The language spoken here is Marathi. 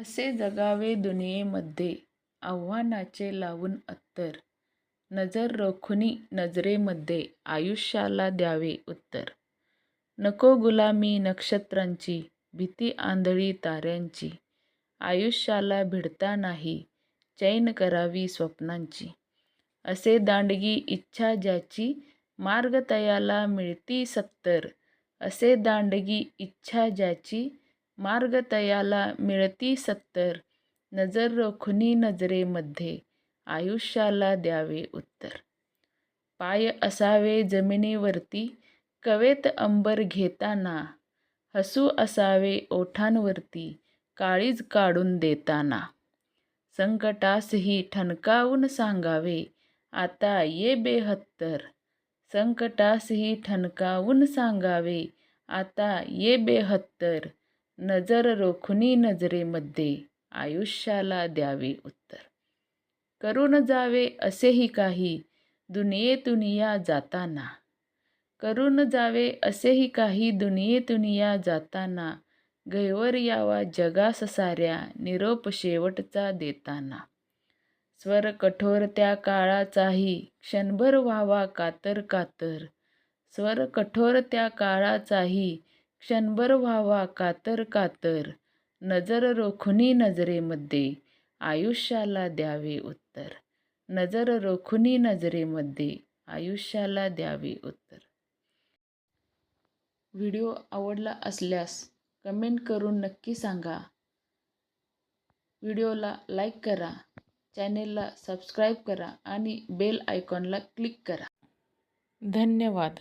असे जगावे दुनियेमध्ये आव्हानाचे लावून अत्तर. नजर रोखुनी नजरेमध्ये आयुष्याला द्यावे उत्तर. नको गुलामी नक्षत्रांची भीती आंधळी ताऱ्यांची. आयुष्याला भिडता नाही चैन करावी स्वप्नांची. असे दांडगी इच्छा ज्याची मार्ग तयाला मिळती सत्तर. असे दांडगी इच्छा ज्याची मार्ग तयाला मिळती सत्तर नजर रोखुनी नजरेमध्ये आयुष्याला द्यावे उत्तर. पाय असावे जमिनीवरती कवेत अंबर घेताना हसू असावे ओठांवरती काळीज काढून देताना. संकटासही ठणकावून सांगावे आता ये बेहत्तर. संकटासही ठणकावून सांगावे आता ये बेहत्तर. नजर रोखुनी नजरेमध्ये आयुष्याला द्यावे उत्तर. करून जावे असेही काही दुनियेतून या जाताना. करून जावे असेही काही दुनियेतून या जाताना. गैवर यावा जगास साऱ्या निरोप शेवटचा देताना. स्वर कठोर त्या काळाचाही क्षणभर व्हावा कातर कातर. स्वर कठोर त्या काळाचाही क्षणभर व्हावा कातर कातर नजर रोखुनी नजरेमध्ये आयुष्याला द्यावे उत्तर. नजर रोखुनी नजरेमध्ये आयुष्याला द्यावे उत्तर. व्हिडिओ आवडला असल्यास कमेंट करून नक्की सांगा. व्हिडिओला लाईक करा चॅनेलला सबस्क्राईब करा आणि बेल आयकॉनला क्लिक करा. धन्यवाद.